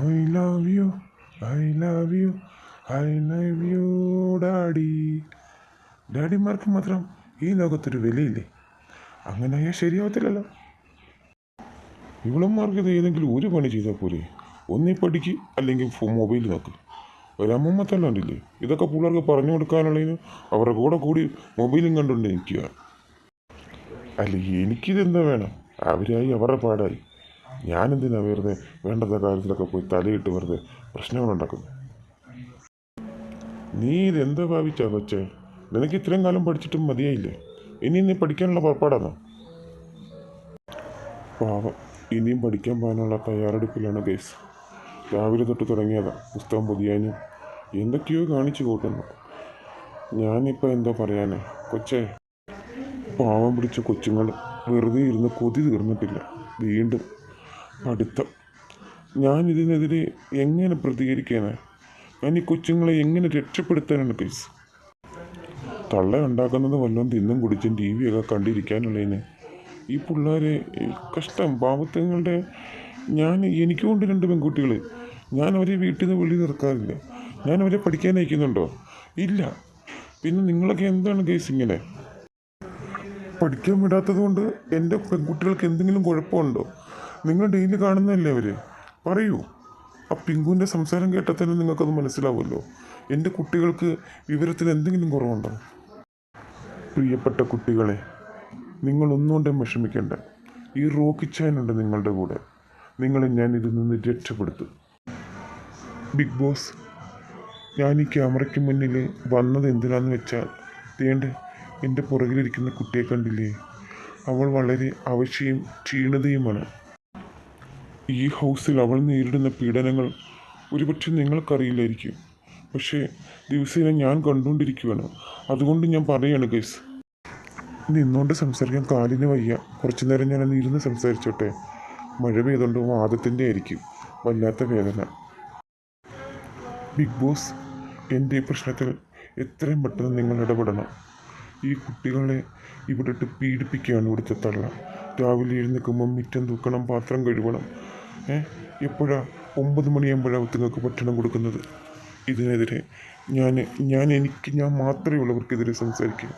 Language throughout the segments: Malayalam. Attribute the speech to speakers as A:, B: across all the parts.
A: I love you I love you I love you daddy ഡാഡിമാർക്ക് മാത്രം ഈ ലോകത്തൊരു വിലയില്ലേ? അങ്ങനെ അയാൾ ശരിയാവത്തില്ലല്ലോ. ഇവളന്മാർക്ക് ഇത് ഏതെങ്കിലും ഒരു പണി ചെയ്താൽ പോരെ? ഒന്നീ പഠിക്ക് അല്ലെങ്കിൽ മൊബൈൽ നോക്ക്. ഒരമ്മമ്മ തല്ലാണ്ടില്ലേ? ഇതൊക്കെ പിള്ളേർക്ക് പറഞ്ഞു കൊടുക്കാനുള്ളതിന് അവരുടെ കൂടെ കൂടി മൊബൈലും കണ്ടുകൊണ്ട് നിൽക്കുക അല്ല എനിക്കിതെന്താ വേണം? അവരായി അവരുടെ പാടായി. ഞാനെന്തിനാ വെറുതെ വേണ്ടാത്ത കാര്യത്തിലൊക്കെ പോയി തലയിട്ട് വെറുതെ പ്രശ്നങ്ങളുണ്ടാക്കുന്നു നീ ഇതെന്താ ഭാവിച്ചാ കൊച്ചേ? നിനക്ക് ഇത്രയും കാലം പഠിച്ചിട്ടും മതിയായില്ലേ? ഇനി നീ പഠിക്കാനുള്ള പുറപ്പാടാണോ പാവം. ഇനിയും പഠിക്കാൻ പോകാനുള്ള തയ്യാറെടുപ്പിലാണ് കേസ് രാവിലെ തൊട്ട് തുടങ്ങിയതാ. പുസ്തകം പൊതിയാനും എന്തൊക്കെയോ കാണിച്ചു കൂട്ടുന്നു. ഞാനിപ്പോൾ എന്താ പറയാനേ? കൊച്ചേ പാവം പിടിച്ച കൊച്ചുങ്ങൾ വെറുതെ ഇരുന്ന് കൊതി തീർന്നിട്ടില്ല. വീണ്ടും പഠിത്തം ഞാൻ ഇതിനെതിരെ എങ്ങനെ പ്രതികരിക്കാന്? ഞാൻ ഈ കൊച്ചുങ്ങളെ എങ്ങനെ രക്ഷപ്പെടുത്താനാണ് കേസ് തള്ള ഉണ്ടാക്കുന്നത് വല്ലതും തിന്നും കുടിച്ചും ടി വി ഒക്കെ കണ്ടിരിക്കാനുള്ളതിന്. ഈ പിള്ളേരെ കഷ്ടം പാവത്തങ്ങളുടെ ഞാൻ എനിക്കുമുണ്ട് രണ്ട് പെൺകുട്ടികൾ ഞാൻ അവരെ വീട്ടിൽ നിന്ന് വെളി നിർക്കാറില്ല ഞാൻ അവരെ പഠിക്കാൻ അയക്കുന്നുണ്ടോ? ഇല്ല. പിന്നെ നിങ്ങളൊക്കെ എന്താണ് കേസ് ഇങ്ങനെ? പഠിക്കാൻ വിടാത്തത് കൊണ്ട് എന്റെ പെൺകുട്ടികൾക്ക് എന്തെങ്കിലും കുഴപ്പമുണ്ടോ? നിങ്ങൾ ഡെയിലി കാണുന്നതല്ലേ അവർ പറയൂ. ആ പിങ്കുവിന്റെ സംസാരം കേട്ടാൽ തന്നെ നിങ്ങൾക്കത് മനസ്സിലാവുമല്ലോ. എന്റെ കുട്ടികൾക്ക് വിവരത്തിൽ എന്തെങ്കിലും കുറവുണ്ടോ? പ്രിയപ്പെട്ട കുട്ടികളെ നിങ്ങളൊന്നുകൊണ്ടും വിഷമിക്കേണ്ട. ഈ റോക്കിച്ചാനുണ്ട് നിങ്ങളുടെ കൂടെ. നിങ്ങളെ ഞാൻ ഇതിൽ നിന്ന് രക്ഷപ്പെടുത്തും. ബിഗ് ബോസ് ഞാൻ ഈ ക്യാമറയ്ക്ക് മുന്നിൽ വന്നത് എന്തിനാന്ന് വെച്ചാൽ തേണ്ട എന്റെ പുറകിലിരിക്കുന്ന കുട്ടിയെ കണ്ടില്ലേ? അവൾ വളരെ അവശയും ക്ഷീണിതയുമാണ്. ഈ ഹൗസിൽ അവൾ നേരിടുന്ന പീഡനങ്ങൾ ഒരുപക്ഷെ നിങ്ങൾക്കറിയില്ലായിരിക്കും. പക്ഷേ ദിവസേന ഞാൻ കണ്ടുകൊണ്ടിരിക്കുകയാണ് അതുകൊണ്ട് ഞാൻ പറയുകയാണ് ഗൈസ് നിന്നുകൊണ്ട് സംസാരിക്കാൻ കാലിന് വയ്യ. കുറച്ചു നേരം ഞാനൊന്ന് ഇരുന്ന് സംസാരിച്ചോട്ടെ. മഴ പെയ്തുകൊണ്ട് വാദത്തിന്റെ ആയിരിക്കും. വല്ലാത്ത വേദന. ബിഗ് ബോസ് എന്റെ ഈ പ്രശ്നത്തിൽ എത്രയും പെട്ടെന്ന് നിങ്ങൾ ഇടപെടണം. ഈ കുട്ടികളെ ഇവിടെ ഇട്ട് പീഡിപ്പിക്കുകയാണ് ഇവിടുത്തെ തള്ള. രാവിലെ എഴുന്നേൽക്കുമ്പോൾ മിറ്റം തൂക്കണം പാത്രം കഴുകണം ഏ? എപ്പോഴാ ഒമ്പത് മണിയാകുമ്പോഴാണ് ഭക്ഷണം കൊടുക്കുന്നത്? ഇതിനെതിരെ ഞാൻ ഞാൻ എനിക്ക് ഞാൻ മാത്രമേ ഉള്ളവർക്കെതിരെ സംസാരിക്കുക.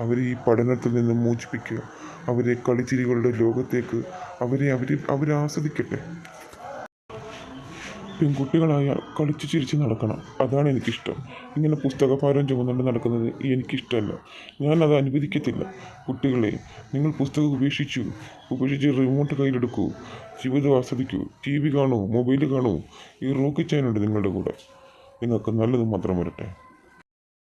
A: അവരെ ഈ പഠനത്തിൽ നിന്ന് മോചിപ്പിക്കുക. അവരെ കളിച്ചിരികളുടെ ലോകത്തേക്ക് അവരെ അവർ അവരെ ആസ്വദിക്കട്ടെ? പെൺകുട്ടികളായാൽ കളിച്ചു ചിരിച്ച് നടക്കണം. അതാണ് എനിക്കിഷ്ടം. ഇങ്ങനെ പുസ്തകഭാരം ചുമന്നുകൊണ്ട് നടക്കുന്നത് എനിക്കിഷ്ടമല്ല. അത് അനുവദിക്കത്തില്ല. കുട്ടികളെ നിങ്ങൾ പുസ്തകം ഉപേക്ഷിച്ചു. ഉപേക്ഷിച്ച് റിമോട്ട് കയ്യിലെടുക്കൂ. ജീവിതം ആസ്വദിക്കൂ. ടി വി കാണൂ മൊബൈൽ കാണൂ. ഈ റോക്കി ചാനുണ്ട് നിങ്ങളുടെ കൂടെ. നിങ്ങൾക്ക് നല്ലത് മാത്രം വരട്ടെ.